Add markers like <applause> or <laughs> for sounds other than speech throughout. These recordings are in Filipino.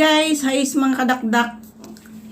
Guys! Hi mga kadakdak!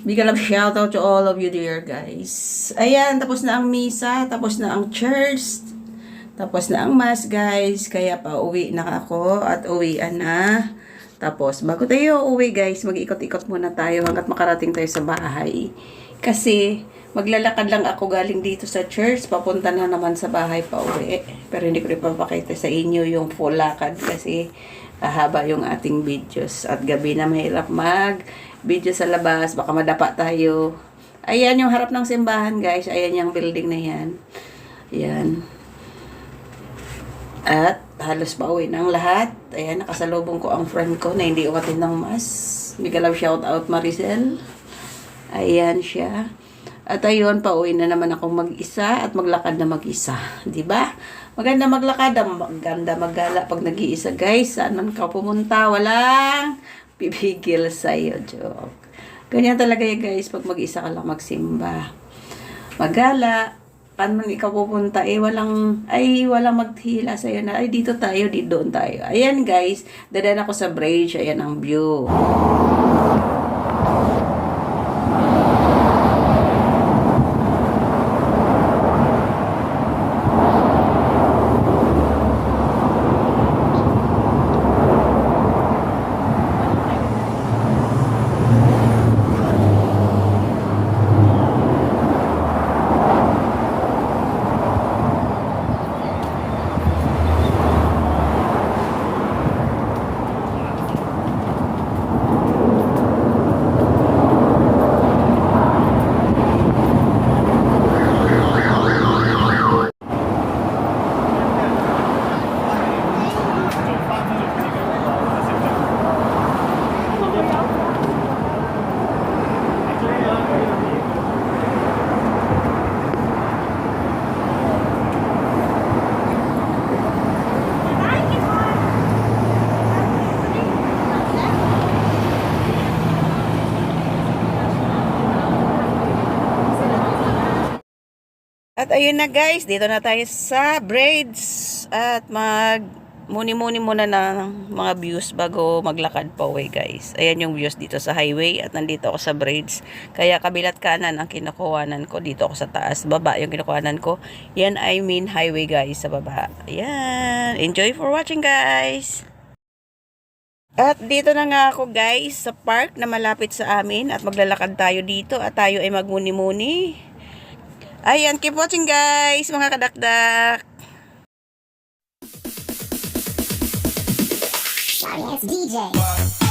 Big love shout out to all of you dear guys. Ayan, tapos na ang misa, tapos na ang church, tapos na ang mass guys. Kaya pa uwi na ako at uwian na. Tapos bago tayo uwi guys, mag-ikot-ikot muna tayo hanggat makarating tayo sa bahay. Kasi maglalakad lang ako galing dito sa church, papunta na naman sa bahay pa uwi. Pero hindi ko rin papakita sa inyo yung full lakad kasi hahaba yung ating videos. At gabi na mahirap mag video sa labas, baka madapa tayo. Ayan yung harap ng simbahan guys, ayan yung building na yan. Ayan. At halos pauwi ng lahat. Ayan, nakasalubong ko ang friend ko na hindi umatin ng mas. Big love shout out Maricel. Ayan siya. At ayun, pauwi na naman ako mag-isa at maglakad na mag-isa. ba? Maganda maglakad, maganda maggala pag nag-iisa. Guys, saan man ka pumunta, walang pipigil sa'yo. Joke. Ganyan talaga yan guys, pag mag-isa ka lang magsimba. Magala, kan man ikaw pupunta, eh walang, ay walang maghila sa'yo na, ay dito tayo, di doon tayo. Ayan guys, dadan ako sa bridge, ayan ang view. At ayun na guys, dito na tayo sa braids at mag muni-muni muna ng mga views bago maglakad pa uwi guys. Ayan yung views dito sa highway at nandito ako sa braids. Kaya kabilat kanan ang kinukuhanan ko. Dito ako sa taas. Baba yung kinukuhanan ko. Yan I mean highway guys sa baba. Ayan. Enjoy for watching guys. At dito na nga ako guys sa park na malapit sa amin at maglalakad tayo dito at tayo ay magmuni-muni. Ayan, keep watching guys, mga kadakdak. Yes, DJ.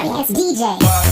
Party DJ.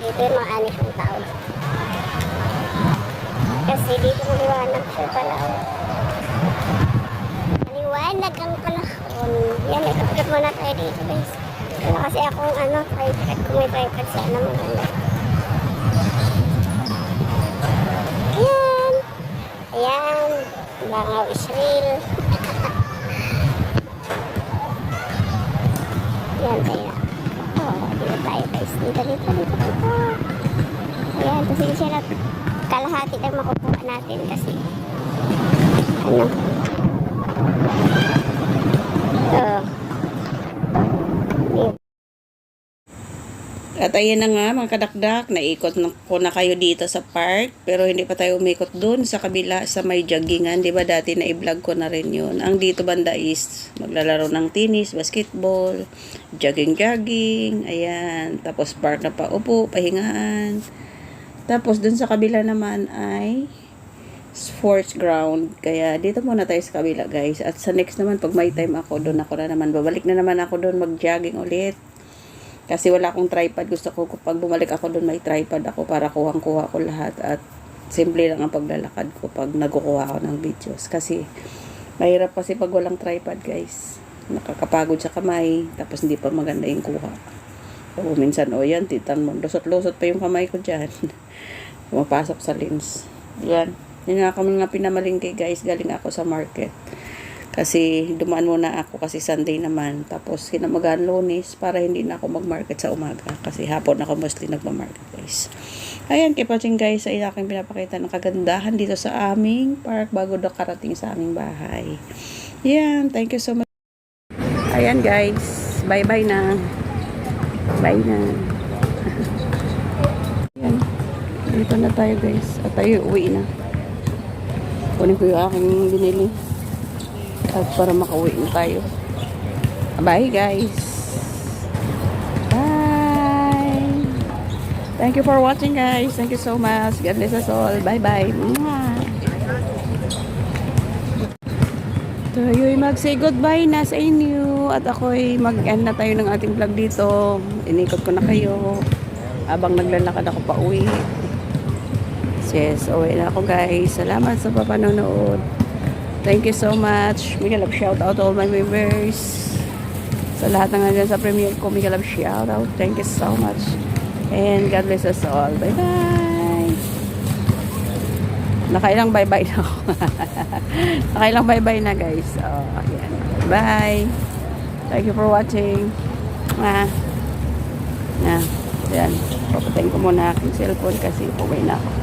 Dito yung mga anis ng tao. Kasi dito maliwanag siya pala. Maliwanag ang panahon. Yan, ikot-ikot muna tayo dito guys. Wala kasi akong ano, tripod. Kung may tripod sana maganda. Ayan. Ayan. Langaw Israel. <laughs> Ayan tayo. Guys. Dito, dito, dito, dito. Ayan, pasensya na. Kalahati lang makukuha natin kasi ano. At ayan na nga mga kadakdak, naikot na ko na kayo dito sa park, pero hindi pa tayo umikot dun sa kabila sa may joggingan, di ba dati na i-vlog ko na rin yun. Ang dito banda is maglalaro ng tennis, basketball, jogging-jogging, ayan, tapos park na paupo, pahingaan. Tapos dun sa kabila naman ay sports ground. Kaya dito muna tayo sa kabila guys. At sa next naman pag may time ako, doon ako na naman. Babalik na naman ako doon mag-jogging ulit. Kasi wala akong tripod. Gusto ko pag bumalik ako doon may tripod ako para kuhang-kuha ko lahat. At simple lang ang paglalakad ko pag nagkukuha ako ng videos. Kasi mahirap kasi pag walang tripod guys. Nakakapagod sa kamay. Tapos hindi pa maganda yung kuha. O minsan, o yan, titan mo. Lusot-lusot pa yung kamay ko dyan. <laughs> Pumapasok sa lens. Yan. Yan nga kami nga pinamalingke guys. Galing ako sa market. Kasi dumaan muna ako kasi Sunday naman. Tapos kinamagaan lunes para hindi na ako mag-market sa umaga. Kasi hapon ako mostly nagma-market guys. Ayan, keep watching guys sa aking pinapakita ng kagandahan dito sa aming park bago na karating sa aming bahay. Yan, thank you so much. Ayan guys, bye-bye na. Bye na. <laughs> Ayan, dito na tayo guys. At tayo uwi na. Kunin ko yung aking binili. At para makauwi na tayo. Bye guys. Bye. Thank you for watching guys. Thank you so much. God bless us all. Bye bye. Tayo'y mag-say goodbye na sa inyo. At ako'y mag-end na tayo ng ating vlog dito. Inikot ko na kayo. Habang naglalakad ako pa uwi. Yes, uwi na ako guys. Salamat sa papanonood. Thank you so much. Mega love shout out all my members. Sa lahat ng nandiyan sa premiere ko, mega love shout out. Thank you so much. And God bless us all. Bye-bye. Nakailang bye-bye na ako. <laughs> Nakailang bye-bye na guys. Oh, ayan. Bye. Thank you for watching. Ah. Na. Ayan. Papatayin ko muna aking cellphone kasi uwi na ako.